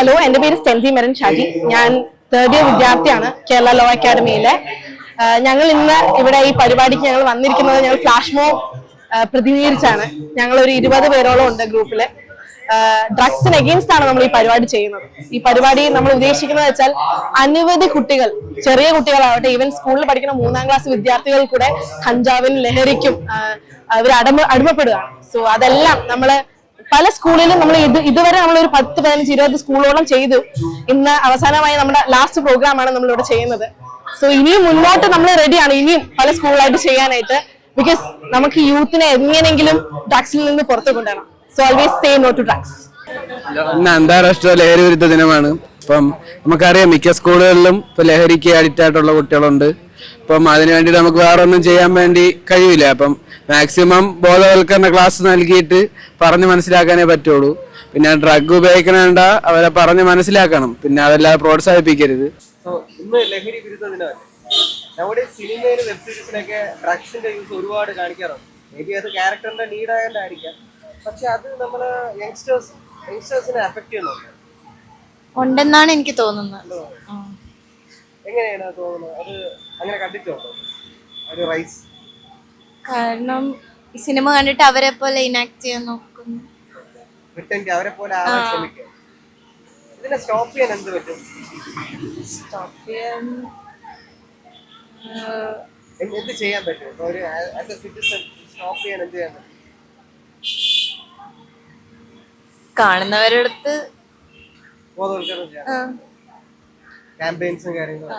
Hello എന്റെ പേര് സ്റ്റെൻസി മെറൻ ഷാജി. ഞാൻ തേർഡ് ഇയർ വിദ്യാർത്ഥിയാണ് കേരള ലോ അക്കാഡമിയിലെ ഞങ്ങൾ ഇന്ന് ഇവിടെ ഈ പരിപാടിക്ക് ഞങ്ങൾ വന്നിരിക്കുന്നത് ഞങ്ങൾ ഫ്ലാഷ് മോ പ്രതിനിധീകരിച്ചാണ്. ഞങ്ങൾ ഒരു ഇരുപത് പേരോളം ഉണ്ട് ഗ്രൂപ്പിൽ. ഡ്രഗ്സിന് അഗെയിൻസ്റ്റ് ആണ് നമ്മൾ ഈ പരിപാടി ചെയ്യുന്നത്. ഈ പരിപാടി നമ്മൾ ഉദ്ദേശിക്കുന്നത് വെച്ചാൽ അനവധി കുട്ടികൾ ചെറിയ കുട്ടികളാവട്ടെ ഈവൻ സ്കൂളിൽ പഠിക്കുന്ന മൂന്നാം ക്ലാസ് വിദ്യാർത്ഥികൾ കൂടെ കഞ്ചാവിനും ലഹരിക്കും അവർ അടമ അടിമപ്പെടുകയാണ്. സോ അതെല്ലാം നമ്മൾ പല സ്കൂളിലും നമ്മൾ ഇത് ഇതുവരെ നമ്മൾ ഒരു പത്ത് പതിനഞ്ച് ഇരുപത് സ്കൂളോളം ചെയ്തു. ഇന്ന് അവസാനമായി നമ്മുടെ ലാസ്റ്റ് പ്രോഗ്രാം ആണ് നമ്മൾ ഇവിടെ ചെയ്യുന്നത്. സോ ഇനിയും മുന്നോട്ട് നമ്മൾ റെഡിയാണ് ഇനിയും പല സ്കൂളായിട്ട് ചെയ്യാനായിട്ട്. ബിക്കോസ് നമുക്ക് യൂത്തിനെ എങ്ങനെയെങ്കിലും ഡ്രഗ്സിൽ നിന്ന് പുറത്തു കൊണ്ടുവരണം. So always say no to drugs ഇന്ന് അന്താരാഷ്ട്ര ലഹരി വിരുദ്ധ ദിനമാണ്. ഇപ്പം നമുക്കറിയാം മിക്ക സ്കൂളുകളിലും ഇപ്പൊ ലഹരിക്ക് അഡിക്റ്റ് ആയിട്ടുള്ള കുട്ടികളുണ്ട്. അപ്പം അതിനു വേണ്ടി നമുക്ക് വേറെ ഒന്നും ചെയ്യാൻ വേണ്ടി കഴിയില്ല. അപ്പം മാക്സിമം ബോധവൽക്കരണ ക്ലാസ് നൽകിയിട്ട് പറഞ്ഞ് മനസ്സിലാക്കാനേ പറ്റുള്ളൂ. പിന്നെ ഡ്രഗ് ഉപയോഗിക്കണേണ്ട അവരെ പറഞ്ഞ് മനസ്സിലാക്കണം. പിന്നെ അതല്ലാതെ പ്രോത്സാഹിപ്പിക്കരുത്. സോ ഇന്ന് ലഹരി വിരുദ്ധ ദിനമല്ലേ നമ്മുടെ സിനിമയിലും വെബ് സീരീസിലൊക്കെ ഡ്രഗ്സിന്റെ യൂസ് ഒരുപാട് കാണിക്കാറുണ്ട്. മേ ബി അത് ക്യാരക്ടറിന്റെ ലീഡ് ആയതുകൊണ്ടായിരിക്കാം. പക്ഷെ അത് നമ്മൾ യങ്സ്റ്റേഴ്സ് യങ്സ്റ്റേഴ്സിനെ അഫക്ട് ചെയ്യുന്നുണ്ട്. ഉണ്ടെന്നാണ് എനിക്ക് തോന്നുന്നത്. എങ്ങനെയാണ് തോന്നുന്നത്? അത് അങ്ങനെ കണ്ടിട്ടുണ്ടോ? ഒരു റൈസ് കാരണം ഈ സിനിമ കണ്ടിട്ട് അവരെ പോലെ ഇനാക്ട് ചെയ്യാൻ നോക്കുന്നു. റിട്ടേൺ അവരെ പോലെ ആവാൻ ശ്രമിക്കുക ഇതിനെ സ്റ്റോപ്പ് ചെയ്യാൻ എന്ത് പറ്റും? സ്റ്റോപ്പ് ചെയ്യാൻ എന്ത് ചെയ്യാൻ പറ്റും? ഒരു ആസ് എ സിറ്റിസൺ സ്റ്റോപ്പ് ചെയ്യാൻ എന്ത് ചെയ്യാൻ പറ്റും? കാണുന്നവരുടെ അടുത്ത് ബോധവൽക്കരണം ചെയ്യാൻ ആ, ക്യാമ്പയിൻസും കാര്യങ്ങളും.